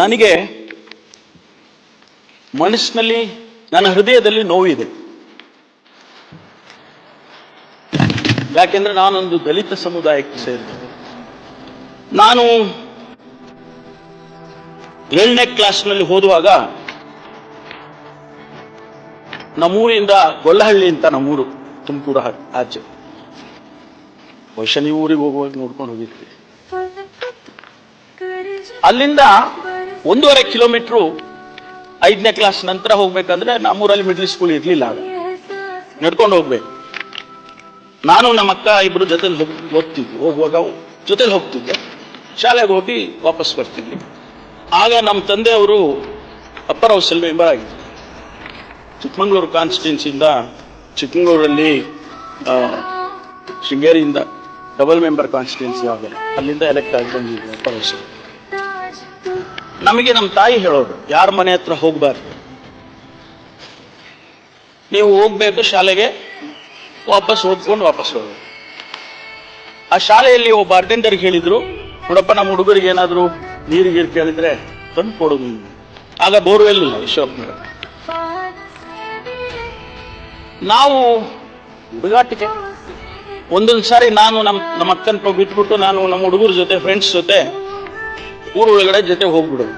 ನನಗೆ ಮನಸ್ಸಿನಲ್ಲಿ, ನನ್ನ ಹೃದಯದಲ್ಲಿ ನೋವಿದೆ ಯಾಕೆಂದ್ರೆ ನಾನೊಂದು ದಲಿತ ಸಮುದಾಯಕ್ಕೆ ಸೇರಿದೆ. ನಾನು ಏಳನೇ ಕ್ಲಾಸ್ನಲ್ಲಿ ಓದುವಾಗ ನಮ್ಮೂರಿಂದ ಗೊಲ್ಲಹಳ್ಳಿ ಅಂತ ನಮ್ಮೂರು, ತುಮಕೂರು ಆಚೆ. ಬಹುಶಃ ನೀವು ಊರಿಗೆ ಹೋಗುವಾಗ ನೋಡ್ಕೊಂಡು ಹೋಗಿದ್ವಿ ಅಲ್ಲಿಂದ ಒಂದೂವರೆ ಕಿಲೋಮೀಟ್ರು ಐದನೇ ಕ್ಲಾಸ್ ನಂತರ ಹೋಗ್ಬೇಕಂದ್ರೆ ನಮ್ಮೂರಲ್ಲಿ ಮಿಡ್ಲ್ ಸ್ಕೂಲ್ ಇರ್ಲಿಲ್ಲ ಆಗ. ನಡ್ಕೊಂಡು ಹೋಗ್ಬೇಕು. ನಾನು ನಮ್ಮ ಅಕ್ಕ ಇಬ್ರು ಜೊತೆಲಿ ಹೋಗ್ ಹೋಗ್ತಿದ್ವಿ. ಹೋಗುವಾಗ ಜೊತೆಲಿ ಹೋಗ್ತಿದ್ದೆ. ಶಾಲೆಗೆ ಹೋಗಿ ವಾಪಸ್ ಬರ್ತಿದ್ವಿ. ಆಗ ನಮ್ಮ ತಂದೆಯವರು ಅಪ್ಪರ್ ಸೆಲ್ ಮೆಂಬರ್ ಆಗಿದ್ದರು ಚಿಕ್ಕಮಂಗ್ಳೂರು ಕಾನ್ಸ್ಟಿಟ್ಯೂನ್ಸಿಯಿಂದ ಚಿಕ್ಕಮಂಗ್ಳೂರಲ್ಲಿ ಶೃಂಗೇರಿಯಿಂದ ಡಬಲ್ ಮೆಂಬರ್ ಕಾನ್ಸ್ಟಿಟ್ಯೂನ್ಸಿ ಆಗಲ್ಲ ಅಲ್ಲಿಂದ ಎಲೆಕ್ಟ್ ಆಗಿ ಬಂದಿದ್ದೆ ಅಪ್ಪರ್ ಹೌಸಲ್ ನಮಗೆ ನಮ್ಮ ತಾಯಿ ಹೇಳೋದು, ಯಾರ ಮನೆ ಹತ್ರ ಹೋಗ್ಬಾರ್ದು. ನೀವು ಹೋಗ್ಬೇಕು ಶಾಲೆಗೆ, ವಾಪಸ್ ಓದ್ಕೊಂಡು ವಾಪಸ್ ಹೋಗ್ಬೇಕು ಆ ಶಾಲೆಯಲ್ಲಿ ಒಬ್ಬ ಅಟೆಂಡರ್ ಹೇಳಿದ್ರು, ನೋಡಪ್ಪ, ನಮ್ಮ ಹುಡುಗರಿಗೆ ಏನಾದ್ರು ನೀರು ಗೀರು ಕೇಳಿದ್ರೆ ತಂದು ಕೊಡೋದು ಆಗ ಬೋರ್ವೆಲ್ ಇಲ್ಲ ನಾವು ಹುಡುಗಾಟಿಕೆ. ಒಂದೊಂದು ಸಾರಿ ನಾನು ನಮ್ಮ ನಮ್ಮ ಅಕ್ಕನ ಬಿಟ್ಬಿಟ್ಟು ನಾನು ನಮ್ಮ ಹುಡುಗರ ಜೊತೆ ಫ್ರೆಂಡ್ಸ್ ಜೊತೆ ಊರೊಳಗಡೆ ಜೊತೆ ಹೋಗ್ಬಿಡೋದು